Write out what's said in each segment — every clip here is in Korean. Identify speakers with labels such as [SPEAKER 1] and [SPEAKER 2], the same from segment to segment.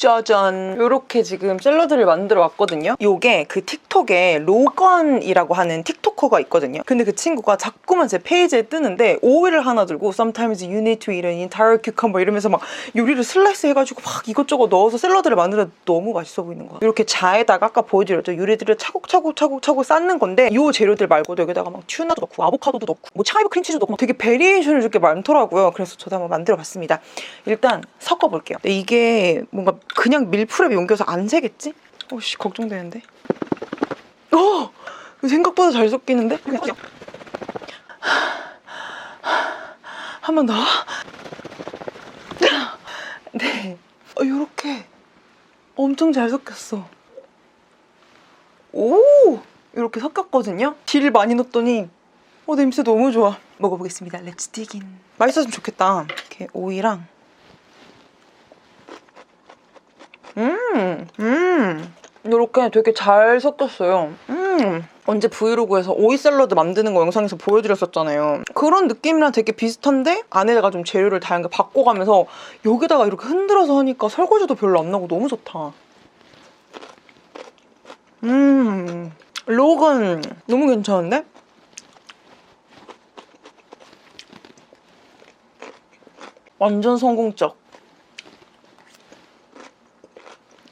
[SPEAKER 1] 짜잔 이렇게 지금 샐러드를 만들어 왔거든요. 요게 그 틱톡에 로건이라고 하는 틱 토커가 있거든요. 근데 그 친구가 자꾸만 제 페이지에 뜨는데 오일을 하나 들고 Sometimes you need to eat an entire cucumber 이러면서 막 요리를 슬라이스 해가지고 막 이것저것 넣어서 샐러드를 만드는데 너무 맛있어 보이는 거야. 이렇게 자에다가 아까 보여드렸죠. 요리들을 차곡차곡 차곡차곡 쌓는 건데 요 재료들 말고도 여기다가 막 튜나도 넣고 아보카도도 넣고 뭐 차이브 크림치즈도 넣고 막 되게 베리에이션을 줄 게 많더라고요. 그래서 저도 한번 만들어 봤습니다. 일단 섞어볼게요. 이게 뭔가 그냥 밀프렙에 옮겨서 안 새겠지? 어씨 걱정되는데. 어! 생각보다 잘 섞이는데? 한 번 더. 네. 어, 요렇게 엄청 잘 섞였어. 오! 이렇게 섞였거든요? 딜 많이 넣었더니 어, 냄새 너무 좋아. 먹어보겠습니다. 렛츠 디긴. 맛있었으면 좋겠다. 이렇게 오이랑 음, 음. 이렇게 되게 잘 섞였어요. 음. 언제 브이로그에서 오이 샐러드 만드는 거 영상에서 보여드렸었잖아요. 그런 느낌이랑 되게 비슷한데 안에다가 좀 재료를 다양하게 바꿔가면서 여기다가 이렇게 흔들어서 하니까 설거지도 별로 안 나고 너무 좋다. 음, 로건 너무 괜찮은데? 완전 성공적.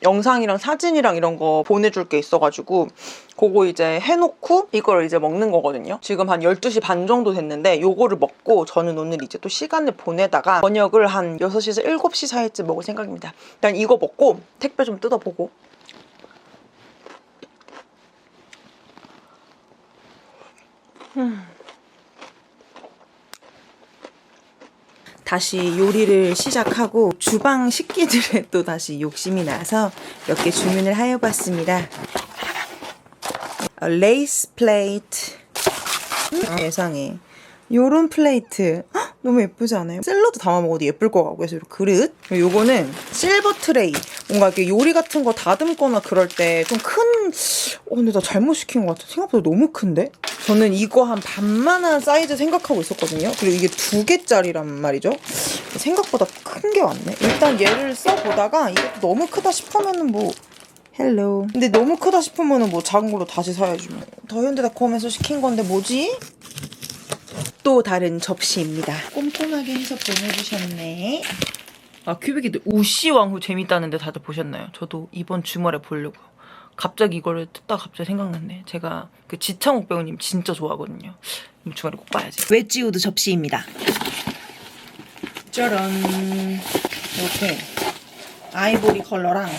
[SPEAKER 1] 영상이랑 사진이랑 이런 거 보내줄 게 있어가지고 그거 이제 해놓고 이걸 이제 먹는 거거든요. 지금 한 12시 반 정도 됐는데 요거를 먹고 저는 오늘 이제 또 시간을 보내다가 저녁을 한 6시에서 7시 사이쯤 먹을 생각입니다. 일단 이거 먹고 택배 좀 뜯어보고 다시 요리를 시작하고 주방 식기들에 또 다시 욕심이 나서 몇 개 주문을 하여봤습니다. 어, 레이스 플레이트 음, 세상에 요런 플레이트 헉, 너무 예쁘지 않아요? 샐러드 담아 먹어도 예쁠 것 같고 그래서 이렇게 그릇 그리고 요거는 실버 트레이 뭔가 이렇게 요리 같은 거 다듬거나 그럴 때 좀 큰 어, 근데 나 잘못 시킨 것 같아 생각보다 너무 큰데? 저는 이거 한 반만한 사이즈 생각하고 있었거든요 그리고 이게 두 개짜리란 말이죠 생각보다 큰 게 왔네 일단 얘를 써보다가 이것도 너무 크다 싶으면은 뭐 헬로 근데 너무 크다 싶으면은 뭐 작은 걸로 다시 사야지 뭐. 더 현대닷컴에서 시킨 건데 뭐지? 또 다른 접시입니다. 꼼꼼하게 해서 보내주셨네. 아 큐빅이들 우시왕후 재밌다는데 다들 보셨나요? 저도 이번 주말에 보려고요. 갑자기 이거를 듣다 갑자기 생각났네. 제가 그 지창욱 배우님 진짜 좋아하거든요. 이번 주말에 꼭 봐야지. 웨지우드 접시입니다. 짜란 이렇게 아이보리 컬러랑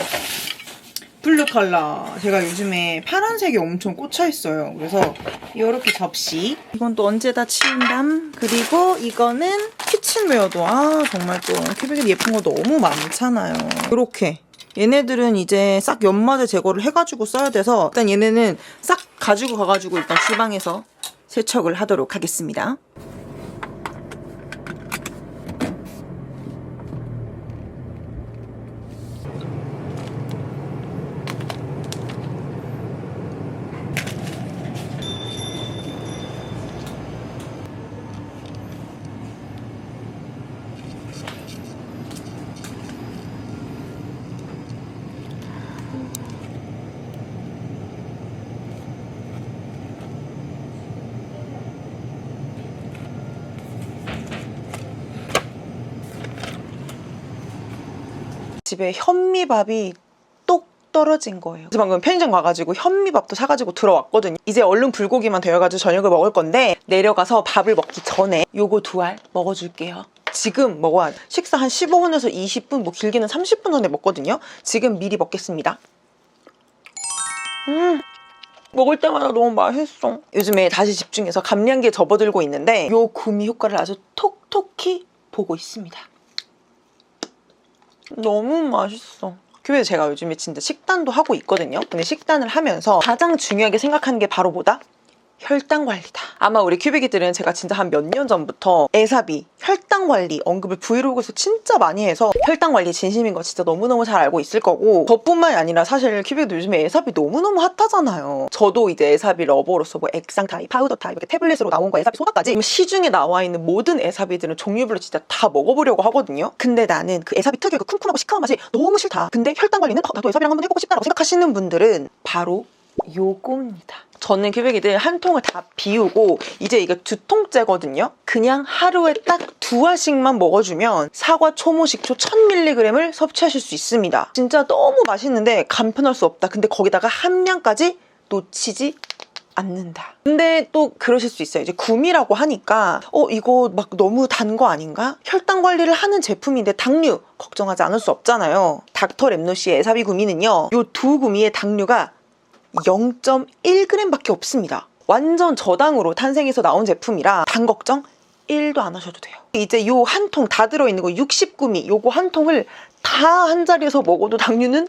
[SPEAKER 1] 블루 컬러. 제가 요즘에 파란색이 엄청 꽂혀 있어요. 그래서 이렇게 접시. 이건 또 언제 다 치운담. 그리고 이거는 키친웨어도 아 정말 또 큐빅이 예쁜 거 너무 많잖아요. 이렇게. 얘네들은 이제 싹 연마제 제거를 해가지고 써야 돼서 일단 얘네는 싹 가지고 가가지고 일단 주방에서 세척을 하도록 하겠습니다. 집에 현미밥이 똑 떨어진 거예요. 그래서 방금 편의점 가가지고 현미밥도 사가지고 들어왔거든요. 이제 얼른 불고기만 되어가지고 저녁을 먹을 건데 내려가서 밥을 먹기 전에 요거 두 알 먹어줄게요. 지금 먹어야 돼. 식사 한 15분에서 20분, 뭐 길게는 30분 전에 먹거든요. 지금 미리 먹겠습니다. 음. 먹을 때마다 너무 맛있어. 요즘에 다시 집중해서 감량기에 접어들고 있는데 요 구미 효과를 아주 톡톡히 보고 있습니다. 너무 맛있어. 그래서 제가 요즘에 진짜 식단도 하고 있거든요. 근데 식단을 하면서 가장 중요하게 생각하는 게 바로 뭐다? 혈당 관리다. 아마 우리 큐빅이들은 제가 진짜 한 몇 년 전부터 에사비, 혈당 관리 언급을 브이로그에서 진짜 많이 해서 혈당 관리 진심인 거 진짜 너무너무 잘 알고 있을 거고 저뿐만이 아니라 사실 큐빅도 요즘에 에사비 너무너무 핫하잖아요. 저도 이제 에사비 러버로서 뭐 액상 타입, 파우더 타입, 이렇게 태블릿으로 나온 거 에사비 소다까지 시중에 나와 있는 모든 에사비들은 종류별로 진짜 다 먹어보려고 하거든요. 근데 나는 그 에사비 특유의 그 쿰쿰하고 시큼한 맛이 너무 싫다. 근데 혈당 관리는 어, 나도 에사비랑 한번 해보고 싶다라고 생각하시는 분들은 바로 요겁니다. 저는 큐백이들 한 통을 다 비우고 이제 이게 두 통째거든요. 그냥 하루에 딱 두 알씩만 먹어주면 사과 초모 식초 1000mg을 섭취하실 수 있습니다. 진짜 너무 맛있는데 간편할 수 없다. 근데 거기다가 함량까지 놓치지 않는다. 근데 또 그러실 수 있어요. 이제 구미라고 하니까 어 이거 막 너무 단 거 아닌가? 혈당 관리를 하는 제품인데 당류 걱정하지 않을 수 없잖아요. 닥터 랩노시의 에사비 구미는요. 요두 구미의 당류가 0.1g밖에 없습니다. 완전 저당으로 탄생해서 나온 제품이라 당 걱정 1도 안 하셔도 돼요. 이제 요 한 통 다 들어있는 거 60구미 요거 한 통을 다 한 자리에서 먹어도 당류는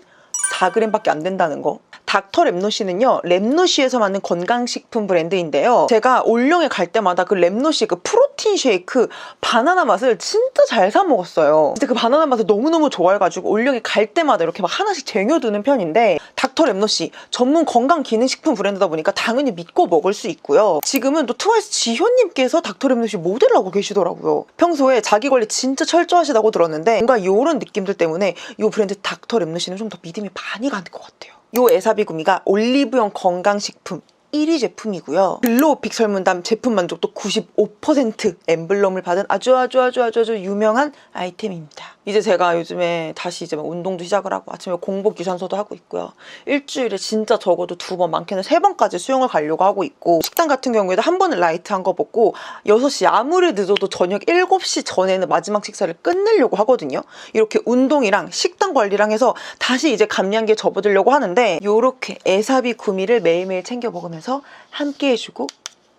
[SPEAKER 1] 4g밖에 안 된다는 거. 닥터 랩노시는요, 랩노시에서 만든 건강식품 브랜드인데요. 제가 올영에 갈 때마다 그 랩노시 그 프로틴 쉐이크 바나나 맛을 진짜 잘 사 먹었어요. 진짜 그 바나나 맛을 너무너무 좋아해가지고 올영에 갈 때마다 이렇게 막 하나씩 쟁여두는 편인데, 닥터 랩노시 전문 건강 기능식품 브랜드다 보니까 당연히 믿고 먹을 수 있고요. 지금은 또 트와이스 지효님께서 닥터 랩노시 모델을 하고 계시더라고요. 평소에 자기 관리 진짜 철저하시다고 들었는데, 뭔가 이런 느낌들 때문에 이 브랜드 닥터 랩노시는 좀 더 믿음이 많이 가는 것 같아요. 요 에사비 구미가 올리브영 건강식품 1위 제품이고요. 글로우픽 설문담 제품 만족도 95% 엠블럼을 받은 아주 아주 아주 아주 아주 유명한 아이템입니다. 이제 제가 요즘에 다시 이제 막 운동도 시작을 하고 아침에 공복 유산소도 하고 있고요. 일주일에 진짜 적어도 두 번, 많게는 세 번까지 수영을 가려고 하고 있고 식단 같은 경우에도 한 번은 라이트한 거 먹고 6시 아무리 늦어도 저녁 7시 전에는 마지막 식사를 끝내려고 하거든요. 이렇게 운동이랑 식단 관리랑 해서 다시 이제 감량기에 접어들려고 하는데 요렇게 에사비 구미를 매일매일 챙겨 먹으면서 함께 해주고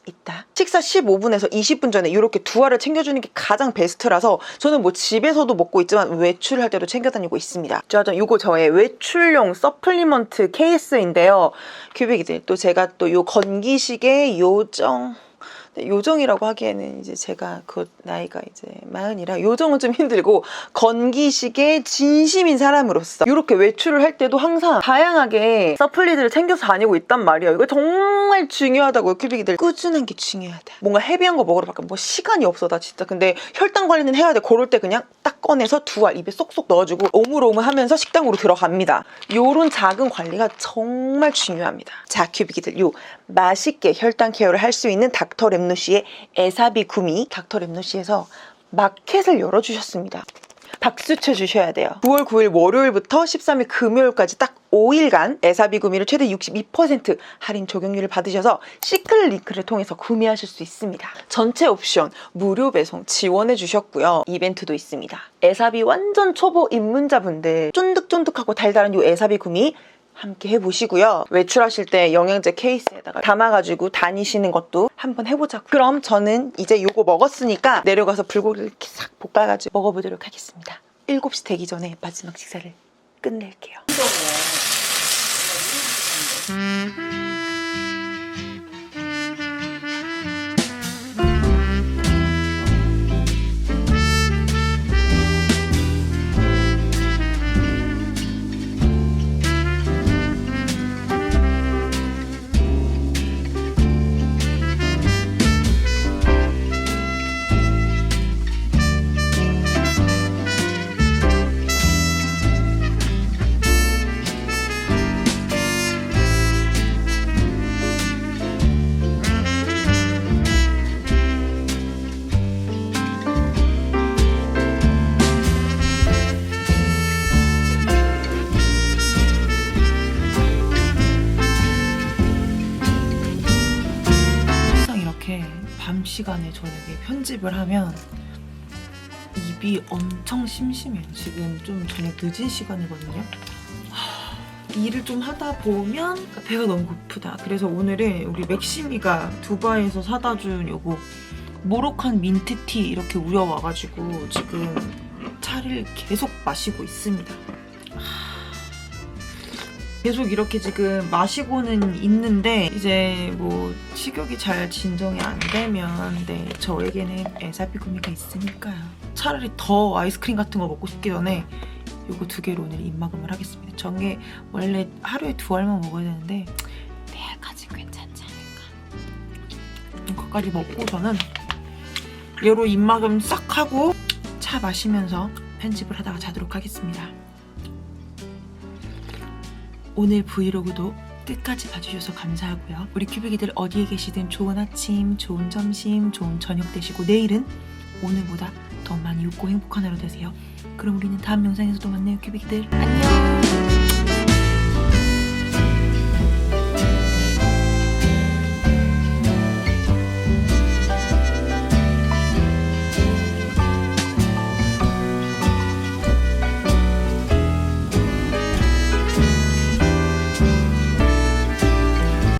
[SPEAKER 1] 있다. 식사 15분에서 20분 전에 이렇게 두 알을 챙겨주는 게 가장 베스트라서 저는 뭐 집에서도 먹고 있지만 외출할 때도 챙겨 다니고 있습니다. 짜잔, 이거 저의 외출용 서플리먼트 케이스인데요. 큐빅이들 또 제가 또 요 건기식의 요정 네, 요정이라고 하기에는 이제 제가 그 나이가 이제 마흔이라 요정은 좀 힘들고 건기식의 진심인 사람으로서 이렇게 외출을 할 때도 항상 다양하게 서플리들을 챙겨서 다니고 있단 말이에요. 이거 정말 중요하다고요, 큐빅이들. 꾸준한 게 중요하다. 뭔가 헤비한 거 먹으러 밖에 뭐 시간이 없어, 나 진짜. 근데 혈당 관리는 해야 돼. 그럴 때 그냥 딱 꺼내서 두 알 입에 쏙쏙 넣어주고 오물오물 하면서 식당으로 들어갑니다. 요런 작은 관리가 정말 중요합니다. 자, 큐빅이들. 요 맛있게 혈당 케어를 할 수 있는 닥터 랩노시의 에사비 구미 닥터 랩노시에서 마켓을 열어주셨습니다. 박수 쳐 주셔야 돼요. 9월 9일 월요일부터 13일 금요일까지 딱 5일간 에사비 구미를 최대 62% 할인 적용률을 받으셔서 시클 링크를 통해서 구매하실 수 있습니다. 전체 옵션 무료 배송 지원해 주셨고요. 이벤트도 있습니다. 에사비 완전 초보 입문자분들 쫀득쫀득하고 달달한 이 에사비 구미 함께 해보시고요. 외출하실 때 영양제 케이스에다가 담아가지고 다니시는 것도 한번 해보자고. 그럼 저는 이제 요거 먹었으니까 내려가서 불고기를 이렇게 싹 볶아가지고 먹어보도록 하겠습니다. 7시 되기 전에 마지막 식사를 끝낼게요. 편집을 하면 입이 엄청 심심해요. 지금 좀 저녁 늦은 시간이거든요. 하, 일을 좀 하다 보면 배가 너무 고프다. 그래서 오늘은 우리 맥시미가 두바이에서 사다 준 요거 모로칸 민트티 이렇게 우려와가지고 지금 차를 계속 마시고 있습니다. 하, 계속 이렇게 지금 마시고는 있는데 이제 뭐 식욕이 잘 진정이 안 되면 네 저에게는 에사피구미가 있으니까요. 차라리 더 아이스크림 같은 거 먹고 싶기 전에 요거 두 개로 오늘 입막음을 하겠습니다. 저게 원래 하루에 두 알만 먹어야 되는데 네 알까지 괜찮지 않을까. 이거까지 먹고 저는 얘로 입막음 싹 하고 차 마시면서 편집을 하다가 자도록 하겠습니다. 오늘 브이로그도 끝까지 봐주셔서 감사하고요. 우리 큐빅이들 어디에 계시든 좋은 아침, 좋은 점심, 좋은 저녁 되시고 내일은 오늘보다 더 많이 웃고 행복한 하루 되세요. 그럼 우리는 다음 영상에서 또 만나요, 큐빅이들. 안녕!